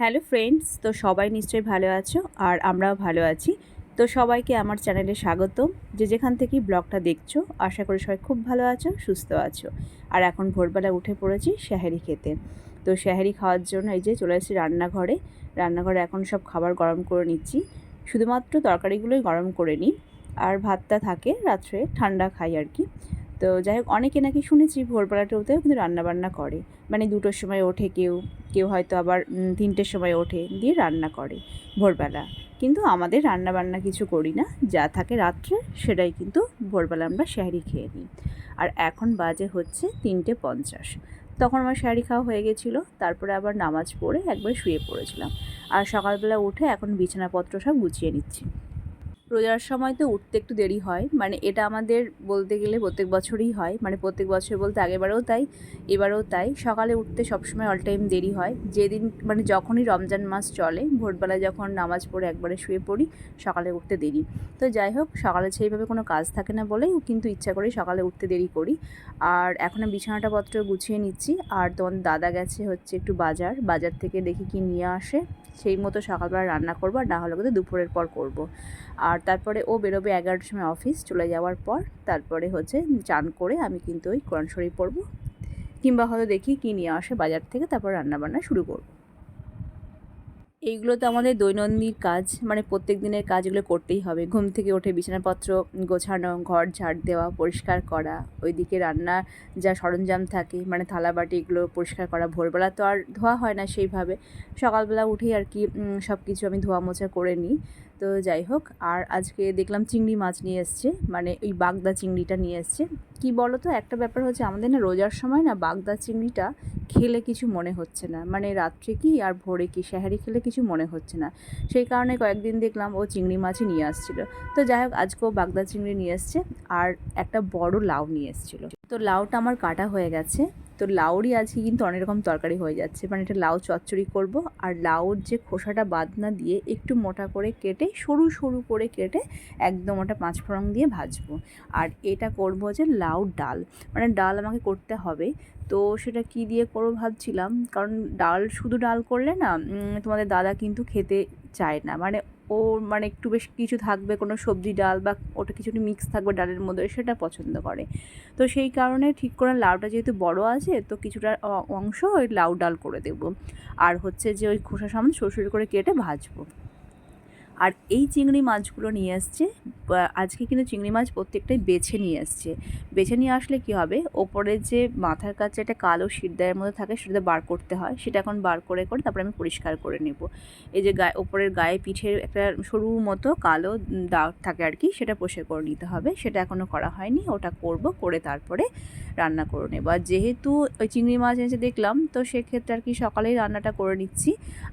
Hello friends, তো সবাই নিশ্চয়ই ভালো আছো আর আমরাও ভালো আছি। তো সবাইকে আমার চ্যানেলে স্বাগতম। যে যেখান থেকেই ব্লগটা দেখছ, আশা করি সবাই খুব ভালো আছো, সুস্থ আছো। আর এখন ভোরবেলা উঠে পড়েছি শ্যাহারি খেতে। তো শ্যাহারি খাওয়ার জন্য এই যে চলে এসেছি রান্নাঘরে। রান্নাঘরে এখন সব খাবার গরম করে নিচ্ছি। শুধুমাত্র তরকারিগুলোই গরম করে নিই। আর ভাতটা থাকে রাত্রে, ঠান্ডা খাই আর কি। তো যাই হোক, অনেকে নাকি শুনেছি ভোরবেলাটা উঠেও কিন্তু রান্নাবান্না করে। মানে দুটোর সময় ওঠে কেউ কেউ হয়তো আবার তিনটের সময় ওঠে দিয়ে রান্না করে ভোরবেলা। কিন্তু আমাদের রান্না বান্না কিছু করি না, যা থাকে রাত্রে সেটাই কিন্তু ভোরবেলা আমরা শাড়ি খেয়ে নিই। আর এখন বাজে হচ্ছে তিনটে পঞ্চাশ। তখন আমার শাড়ি খাওয়া হয়ে গেছিল, তারপরে আবার নামাজ পড়ে একবার শুয়ে পড়েছিলাম। আর সকালবেলা উঠে এখন বিছানাপত্র সব গুছিয়ে নিচ্ছি। রোজার সময় তো উঠতে একটু দেরি হয়। মানে এটা আমাদের বলতে গেলে প্রত্যেক বছরই হয়। মানে প্রত্যেক বছর বলতে আগেবারেও তাই, এবারেও তাই। সকালে উঠতে সবসময় অল টাইম দেরি হয়। যেদিন মানে যখনই রমজান মাস চলে, ভোরবেলায় যখন নামাজ পড়ে একবারে শুয়ে পড়ি, সকালে উঠতে দেরি। তো যাই হোক, সকালে সেইভাবে কোনো কাজ থাকে না বলেই কিন্তু ইচ্ছা করেই সকালে উঠতে দেরি করি। আর এখন বিছানাটা পত্র গুছিয়ে নিচ্ছি। আর তোমার দাদা গেছে হচ্ছে একটু বাজার। বাজার থেকে দেখি কি নিয়ে আসে। সেই মতো সকালবেলা রান্না করব আর না হলে কিন্তু দুপুরের পর করব। আর তারপরে ও বেরোবে এগারোটার সময় অফিস চলে যাওয়ার পর তারপরে হচ্ছে চান করে আমি কিন্তু ওই কোরআন শরীফ পড়ব। কিংবা হয়তো দেখি কী নিয়ে আসে বাজার থেকে, তারপর রান্নাবান্না শুরু করব। এইগুলো তো আমাদের দৈনন্দিন কাজ মানে প্রত্যেক দিনের কাজগুলো করতেই হবে। ঘুম থেকে উঠে বিছানাপত্র গোছানো, ঘর ঝাড় দেওয়া, পরিষ্কার করা, ওইদিকে রান্নার যা সরঞ্জাম থাকে মানে থালা বাটি এগুলো পরিষ্কার করা, ভোরবেলা তো আর ধোয়া হয় না সেইভাবে। সকালবেলা উঠেই আর কি সব কিছু আমি ধোয়া মোছা করে নিই। তো যাই হোক, আর আজকে দেখলাম চিংড়ি মাছ নিয়ে এসছে মানে ওই বাগদা চিংড়িটা নিয়ে এসছে। কি বলো তো একটা ব্যাপার হচ্ছে আমাদের না রোজার সময় না বাগদা চিংড়িটা খেলে কিছু মনে হচ্ছে না। মানে রাত্রে কি আর ভোরে কি শাহারি খেলে কিছু মনে হচ্ছে না। সেই কারণে কয়েকদিন দেখলাম ও চিংড়ি মাছই নিয়ে আসছিল। তো যাই হোক আজকেও বাগদা চিংড়ি নিয়ে এসছে, আর একটা বড় লাউ নিয়ে এসেছিল। তো লাউটা আমার কাটা হয়ে গেছে। তো লাউরই আজকে কিন্তু অনেক রকম তরকারি হয়ে যাচ্ছে। মানে এটা লাউ চচ্চড়ি করব আর লাউর যে খোসাটা বাদ না দিয়ে একটু মোটা করে কেটে, সরু সরু করে কেটে একদম ওটা পাঁচ ফোড়ন দিয়ে ভাজবো। আর এটা করব যে লাউ ডাল। মানে ডাল আমাকে করতে হবে। তো সেটা কি দিয়ে করব ভাবছিলাম। কারণ ডাল, শুধু ডাল করলে না তোমাদের দাদা কিন্তু খেতে চায় না। মানে ও মানে একটু বেশ কিছু থাকবে, কোনো সবজি ডাল বা ওটা কিছু মিক্স থাকবে ডালের মধ্যে, সেটা পছন্দ করে। তো সেই কারণে ঠিক করে লাউটা যেহেতু বড় আছে, তো কিছুটা অংশ ওই লাউ ডাল করে দেবো। আর হচ্ছে যে ওই খোসা সামনে সরু করে কেটে ভাজবো। আর এই চিংড়ি মাছগুলো নিয়ে আসছে আজকে কিন্তু চিংড়ি মাছ প্রত্যেকটাই বেছে নিয়ে আসছে। বেছে নিয়ে আসলে কি হবে? ওপরের যে মাথার কাছে একটা কালো শিরদায়ের মধ্যে থাকে সেটা বার করতে হয়, সেটা এখন বার করে করে তারপরে আমি পরিষ্কার করে নেব। এই যে গায়ে, ওপরের গায়ে পিঠের একটা সরু মতো কালো দাগ থাকে আর কি, সেটা পরিষ্কার করে নিতে হবে। সেটা এখনও করা হয়নি, ওটা করব, করে তারপরে রান্না করে নেব। আর যেহেতু ওই চিংড়ি মাছ এনেছে দেখলাম, তো সেক্ষেত্রে আর কি সকালেই রান্নাটা করে নিচ্ছি।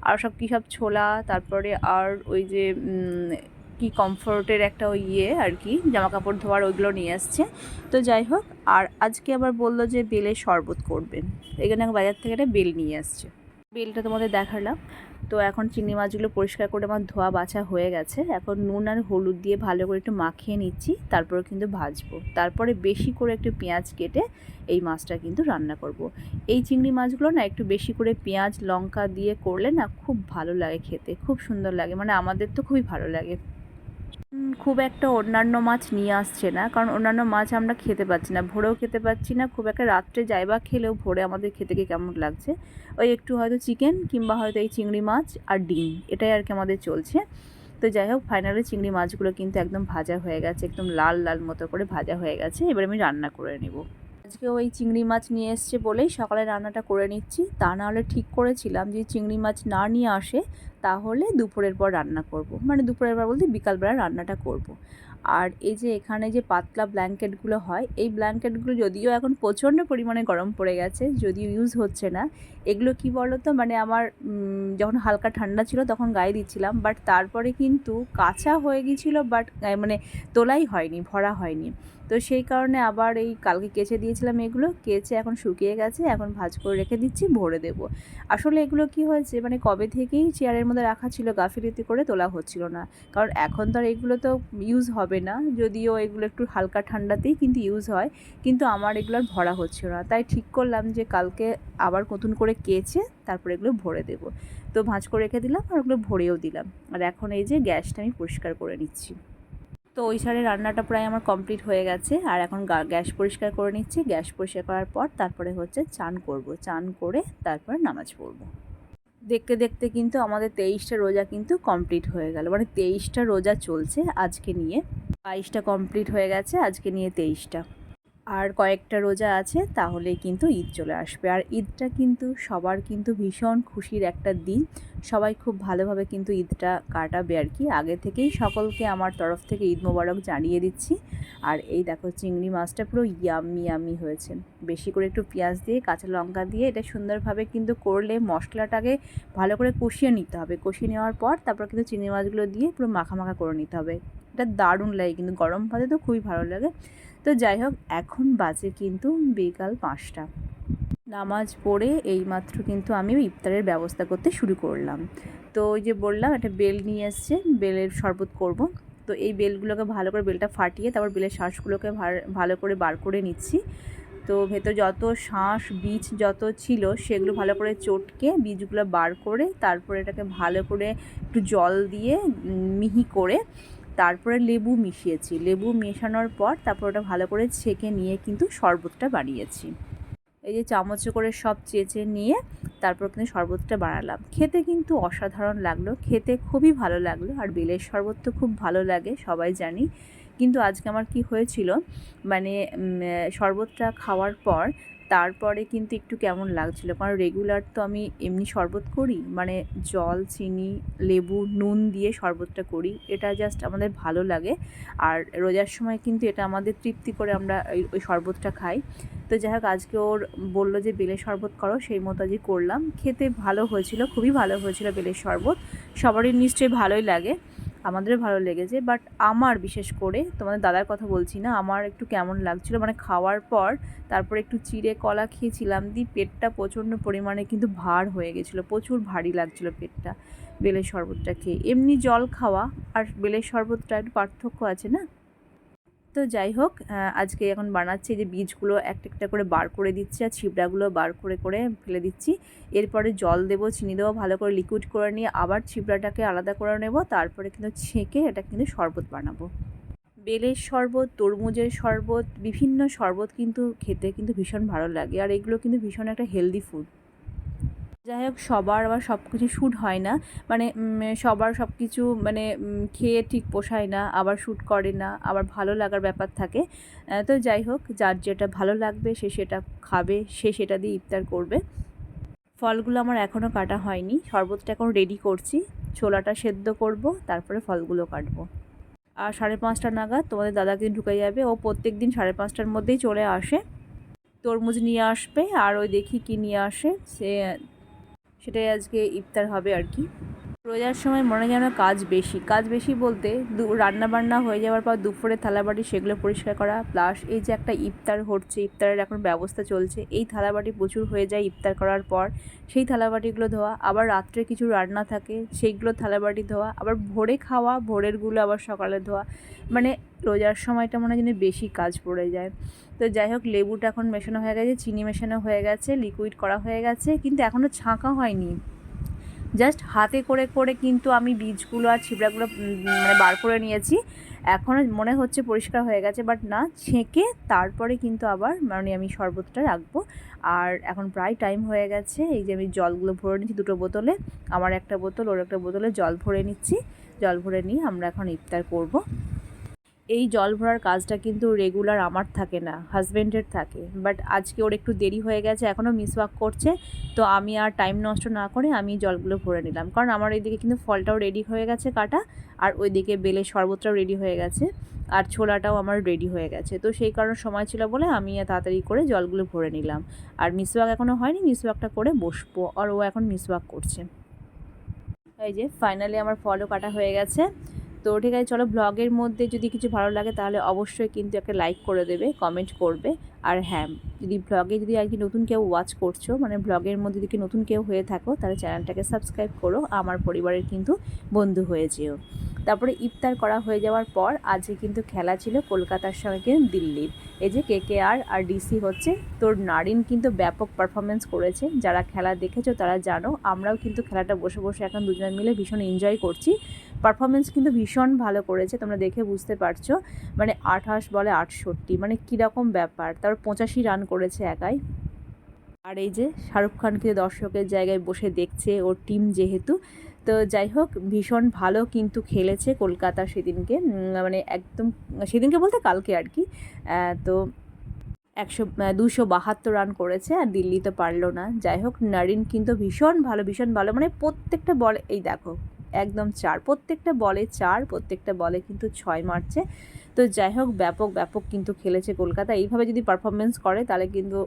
আর সব কী সব ছোলা, তারপরে আর ওই যে কি কমফোর্টের একটা ওই ইয়ে আর কি জামা কাপড় ধোয়ার ওইগুলো নিয়ে আসছে। তো যাই হোক, আর আজকে আবার বলল যে বেলে শরবত করবেন। এখানে বাজার থেকে একটা বেল নিয়ে আসছে। বেলটা তোমাদের দেখালাম। তো এখন চিংড়ি মাছগুলো পরিষ্কার করে আমার ধোয়া বাছা হয়ে গেছে। এখন নুন আর হলুদ দিয়ে ভালো করে একটু মাখিয়ে নিচ্ছি, তারপরে কিন্তু ভাজবো। তারপরে বেশি করে একটু পেঁয়াজ কেটে এই মাছটা কিন্তু রান্না করব। এই চিংড়ি মাছগুলো না একটু বেশি করে পেঁয়াজ, লঙ্কা দিয়ে করলে না খুব ভালো লাগে খেতে, খুব সুন্দর লাগে। মানে আমাদের তো খুবই ভালো লাগে। খুব একটা অন্যান্য মাছ নিয়ে আসছে না, কারণ অন্যান্য মাছ আমরা খেতে পাচ্ছি না, ভোরেও খেতে পাচ্ছি না, খুব একটা রাত্রে যাই বা খেলেও ভোরে আমাদের খেতে গিয়ে কেমন লাগছে? ওই একটু হয়তো চিকেন কিংবা হয়তো এই চিংড়ি মাছ আর ডিম, এটাই আর কি আমাদের চলছে। তো যাই হোক ফাইনালি চিংড়ি মাছগুলো কিন্তু একদম ভাজা হয়ে গেছে, একদম লাল লাল মতো করে ভাজা হয়ে গেছে, এবার আমি রান্না করে নেব। আজকে ওই চিংড়ি মাছ নিয়ে এসছে বলেই সকালে রান্নাটা করে নিচ্ছি তা নাহলে ঠিক করেছিলাম যে চিংড়ি মাছ না নিয়ে আসে, তাহলে দুপুরের পর রান্না করব। মানে দুপুরের পর বলতে বিকালবেলা রান্নাটা করব। আর এই যে এখানে যে পাতলা ব্ল্যাঙ্কেটগুলো হয়, এই ব্ল্যাঙ্কেটগুলো যদিও এখন প্রচণ্ড পরিমাণে গরম পড়ে গেছে, যদিও ইউজ হচ্ছে না এগুলো কি বলো তো মানে আমার যখন হালকা ঠান্ডা ছিল তখন গায়ে দিচ্ছিলাম, বাট তারপরে কিন্তু কাঁচা হয়ে গিয়েছিল, বাট মানে তোলাই হয়নি, ভরা হয়নি তো সেই কারণে আবার এই কালকে কেচে দিয়েছিলাম এগুলো, কেচে এখন শুকিয়ে গেছে, এখন ভাজ করে রেখে দিচ্ছি, ভরে দেব। আসলে এগুলো কি হয়েছে মানে কবে থেকেই চেয়ারের মধ্যে রাখা ছিল, গাফিলিতি করে তোলা হচ্ছিল না। কারণ এখন তো আর এগুলো তো ইউজ হবে না, যদিও এগুলো একটু হালকা ঠান্ডাতেই কিন্তু ইউজ হয়, কিন্তু আমার এগুলো আর ভরা হচ্ছিল না। তাই ঠিক করলাম যে কালকে আবার নতুন করে কেচে তারপর এগুলো ভরে দেব। তো ভাঁজ করে রেখে দিলাম আর ওগুলো ভরেও দিলাম। আর এখন এই যে গ্যাসটা আমি পরিষ্কার করে নিচ্ছি। তো ওই সারে রান্নাটা প্রায় আমার কমপ্লিট হয়ে গেছে। আর এখন গ্যাস পরিষ্কার করে নিচ্ছি। গ্যাস পরিষ্কার করার পর তারপরে হচ্ছে চান করব। চান করে তারপরে নামাজ পড়ব। দেখতে দেখতে কিন্তু আমাদের তেইশটা রোজা কিন্তু কমপ্লিট হয়ে গেল। মানে তেইশটা রোজা চলছে আজকে নিয়ে। বাইশটা কমপ্লিট হয়ে গেছে, আজকে নিয়ে তেইশটা। আর কয়েকটা রোজা আছে, তাহলে কিন্তু ঈদ চলে আসবে। আর ঈদটা কিন্তু সবার কিন্তু ভীষণ খুশির একটা দিন। সবাই খুব ভালোভাবে কিন্তু ঈদটা কাটাবে আর কি। আগে থেকেই সকলকে আমার তরফ থেকে ঈদ মোবারক জানিয়ে দিচ্ছি। আর এই দেখো চিংড়ি মাছটা পুরো ইয়াম্মি ইয়াম্মি হয়েছে। বেশি করে একটু পেঁয়াজ দিয়ে, কাঁচা লঙ্কা দিয়ে এটা সুন্দরভাবে কিন্তু করলে মশলাটাকে ভালো করে কষিয়ে নিতে হবে। কষিয়ে নেওয়ার পর তারপর কিন্তু চিংড়ি মাছগুলো দিয়ে পুরো মাখা মাখা করে নিতে হবে। এটা দারুণ লাগে, কিন্তু গরম ভাতে তো খুবই ভালো লাগে। তো যাই হোক, এখন বাজে কিন্তু বিকাল পাঁচটা। নামাজ পড়ে এইমাত্র কিন্তু আমি ইফতারের ব্যবস্থা করতে শুরু করলাম। তো ওই যে বললাম, একটা বেল নিয়ে এসছে, বেলের শরবত করব। তো এই বেলগুলোকে ভালো করে বেলটা ফাটিয়ে তারপর বেলের শ্বাসগুলোকে ভালো করে বার করে নিচ্ছি। তো ভেতর যত শাঁস, বীজ যত ছিল সেগুলো ভালো করে চটকে বীজগুলো বার করে তারপরে এটাকে ভালো করে একটু জল দিয়ে মিহি করে তারপরে লেবু মিশিয়েছি। লেবু মেশানোর পর তারপর ওটা ভালো করে ছেঁকে নিয়ে কিন্তু শরবতটা বানিয়েছি। এই যে চামচে করে সব চেঁচে নিয়ে তারপর কিন্তু শরবতটা বানালাম। খেতে কিন্তু অসাধারণ লাগল, খেতে খুবই ভালো লাগল আর বেলের শরবত তো খুব ভালো লাগে, সবাই জানি। কিন্তু আজকে আমার কি হয়েছিল মানে শরবতটা খাওয়ার পর তারপরে কিন্তু একটু কেমন লাগছিল? কারণ রেগুলার তো আমি এমনি শরবত করি মানে জল, চিনি, লেবু, নুন দিয়ে শরবতটা করি। এটা জাস্ট আমাদের ভালো লাগে। আর রোজার সময় কিন্তু এটা আমাদের তৃপ্তি করে আমরা ওই শরবতটা খাই। তো যাই হোক, আজকে ওর বলল যে, বেলের শরবত করো। সেই মতো আজকে করলাম। খেতে ভালো হয়েছিল, খুবই ভালো হয়েছিল বেলের শরবত। সবারই নিশ্চয়ই ভালোই লাগে। আমাদেরও ভালো লেগেছে বাট আমার বিশেষ করে তোমাদের দাদার কথা বলছি না, আমার একটু কেমন লাগছিল। মানে খাওয়ার পর তারপর একটু চিড়ে কলা খেয়েছিলাম, দিয়ে পেটটা প্রচণ্ড পরিমাণে কিন্তু ভার হয়ে গেছিল, প্রচুর ভারী লাগছিল পেটটা, বেলের শরবতটা খেয়ে। এমনি জল খাওয়া আর বেলের শরবতটা একটু পার্থক্য আছে না? তো যাই হোক আজকে এখন বানাচ্ছি যে বীজগুলো একটা একটা করে বার করে দিচ্ছি আর ছিবড়াগুলো বার করে করে ফেলে দিচ্ছি। এরপরে জল দেবো, চিনি দেবো, ভালো করে লিকুইড করে নিয়ে আবার ছিবড়াটাকে আলাদা করে নেব। তারপরে কিন্তু ছেঁকে এটা কিন্তু শরবত বানাবো। বেলের শরবত, তরমুজের শরবত, বিভিন্ন শরবত কিন্তু খেতে কিন্তু ভীষণ ভালো লাগে। আর এগুলো কিন্তু ভীষণ একটা হেলদি ফুড যাই হোক, সবার আবার সব কিছু শ্যুট হয় না। মানে সবার সব কিছু মানে খেয়ে ঠিক পোষায় না, আবার শ্যুট করে না, আবার ভালো লাগার ব্যাপার থাকে। তো যাই হোক, যার যেটা ভালো লাগবে, সে সেটা খাবে, সে সেটা দিয়ে ইফতার করবে। ফলগুলো আমার এখনও কাটা হয়নি। শরবতটা এখন রেডি করছি। ছোলাটা সেদ্ধ করব, তারপরে ফলগুলো কাটবো। আর সাড়ে পাঁচটা নাগাদ তোমাদের দাদাকে ঢুকে যাবে। ও প্রত্যেক দিন সাড়ে পাঁচটার মধ্যেই চলে আসে। তরমুজ নিয়ে আসবে, আর ওই দেখি কী নিয়ে আসে। সে সেটাই আজকে ইফতার হবে আর কি। রোজার সময় মনে যেন কাজ বেশি। কাজ বেশি বলতে রান্না বান্না হয়ে যাওয়ার পর দুপুরে থালাবাটি, সেগুলো পরিষ্কার করা প্লাস এই যে একটা ইফতার হচ্ছে, ইফতারের এখন ব্যবস্থা চলছে, এই থালাবাটি প্রচুর হয়ে যায় ইফতার করার পর। সেই থালাবাটিগুলো ধোয়া, আবার রাত্রে কিছু রান্না থাকে, সেইগুলো থালাবাটি ধোয়া, আবার ভোরে খাওয়া, ভোরেরগুলো আবার সকালে ধোয়া। মানে রোজার সময়টা মনে হয় যেন বেশি কাজ পড়ে যায়। তো যাই হোক, লেবুটা এখন মেশানো হয়ে গেছে, চিনি মেশানো হয়ে গেছে লিকুইড করা হয়ে গেছে, কিন্তু এখনও ছাঁকা হয়নি। জাস্ট হাতে করে করে কিন্তু আমি বীজগুলো আর ছিবড়াগুলো মানে বার করে নিয়েছি। এখনও মনে হচ্ছে পরিষ্কার হয়ে গেছে বাট না, ছেঁকে তারপরে কিন্তু আবার মানে আমি শরবতটা রাখব। আর এখন প্রায় টাইম হয়ে গেছে, এই যে আমি জলগুলো ভরে নিচ্ছি দুটো বোতলে। আমার একটা বোতল, ওর একটা বোতলে জল ভরে নিচ্ছি। জল ভরে নিয়ে আমরা এখন ইফতার করব। এই জল ভরার কাজটা কিন্তু রেগুলার আমার থাকে না হাজব্যান্ডের থাকে। বাট আজকে ওর একটু দেরি হয়ে গেছে, এখনও মিসওয়াক করছে, তো আমি আর টাইম নষ্ট না করে আমি জলগুলো ভরে নিলাম। কারণ আমার এইদিকে কিন্তু ফলটাও রেডি হয়ে গেছে কাটা, আর ওইদিকে বেলের শরবতটাও রেডি হয়ে গেছে, আর ছোলাটাও আমার রেডি হয়ে গেছে। তো সেই কারণে সময় ছিল বলে আমি তাড়াতাড়ি করে জলগুলো ভরে নিলাম। আর মিস মিসওয়াক এখনও হয়নি মিস মিসওয়াকটা করে বসবো, আর ও এখন মিস মিসওয়াক করছে। এই যে ফাইনালি আমার ফলও কাটা হয়ে গেছে। তো ঠিক আছে, চলো ব্লগের মধ্যে যদি কিছু ভালো লাগে তাহলে অবশ্যই কিন্তু একটা লাইক করে দেবে কমেন্ট করবে। আর হ্যাঁ যদি ব্লগে যদি আর কি নতুন কেউ ওয়াচ করছ মানে ব্লগের মধ্যে যদি নতুন কেউ হয়ে থাকো, তাহলে চ্যানেলটাকে সাবস্ক্রাইব করো, আমার পরিবারের কিন্তু বন্ধু হয়ে যেও। তারপরে ইফতার করা হয়ে যাওয়ার পর আজকে কিন্তু খেলা ছিল কলকাতার সঙ্গে দিল্লির। এই যে কে কে আর আর ডিসি হচ্ছে, তোর নারিন কিন্তু ব্যাপক পারফরমেন্স করেছে। যারা খেলা দেখেছ তারা জানো, আমরাও কিন্তু খেলাটা বসে বসে এখন দুজনে মিলে ভীষণ এনজয় করছি। পারফরমেন্স কিন্তু ভীষণ ভালো করেছে, তোমরা দেখে বুঝতে পারছ। মানে আঠাশ বলে আটষট্টি মানে কীরকম ব্যাপার? তারপর পঁচাশি রান করেছে একাই। আর এই যে শাহরুখ খানকে দর্শকের জায়গায় বসে দেখছে ওর টিম যেহেতু। তো যাই হোক, ভীষণ ভালো কিন্তু খেলেছে কলকাতা সেদিনকে। মানে একদম, সেদিনকে বলতে কালকে আর কি। তো একশো দুশো বাহাত্তর রান করেছে আর দিল্লি তো পারল না। যাই হোক, নারিন কিন্তু ভীষণ ভালো ভীষণ ভালো। মানে প্রত্যেকটা বলে এই দেখো একদম চার, প্রত্যেকটা বলে চার, প্রত্যেকটা বলে কিন্তু ছয় মারছে। তো যাই হোক, ব্যাপক ব্যাপক কিন্তু খেলেছে কলকাতা। এইভাবে যদি পারফরমেন্স করে, তাহলে কিন্তু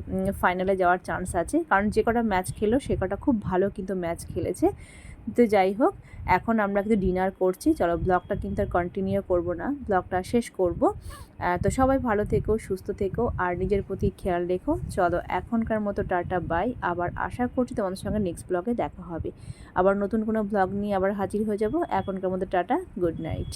ফাইনালে যাওয়ার চান্স আছে। কারণ যে কটা ম্যাচ খেলো, সে কটা খুব ভালো কিন্তু ম্যাচ খেলেছে। তো যাই হোক এখন আমরা কিন্তু ডিনার করছি। চলো ব্লগটা কিন্তু আর কন্টিনিউ করব না। ব্লগটা শেষ করব। তো সবাই ভালো থেকো, সুস্থ থেকো, আর নিজের প্রতি খেয়াল রেখো। চলো এখনকার মতো টাটা বাই আবার আশা করছি তোমাদের সঙ্গে নেক্সট ব্লগে দেখা হবে। আবার নতুন কোনো ব্লগ নিয়ে আবার হাজির হয়ে যাব। এখনকার মতো টাটা গুড নাইট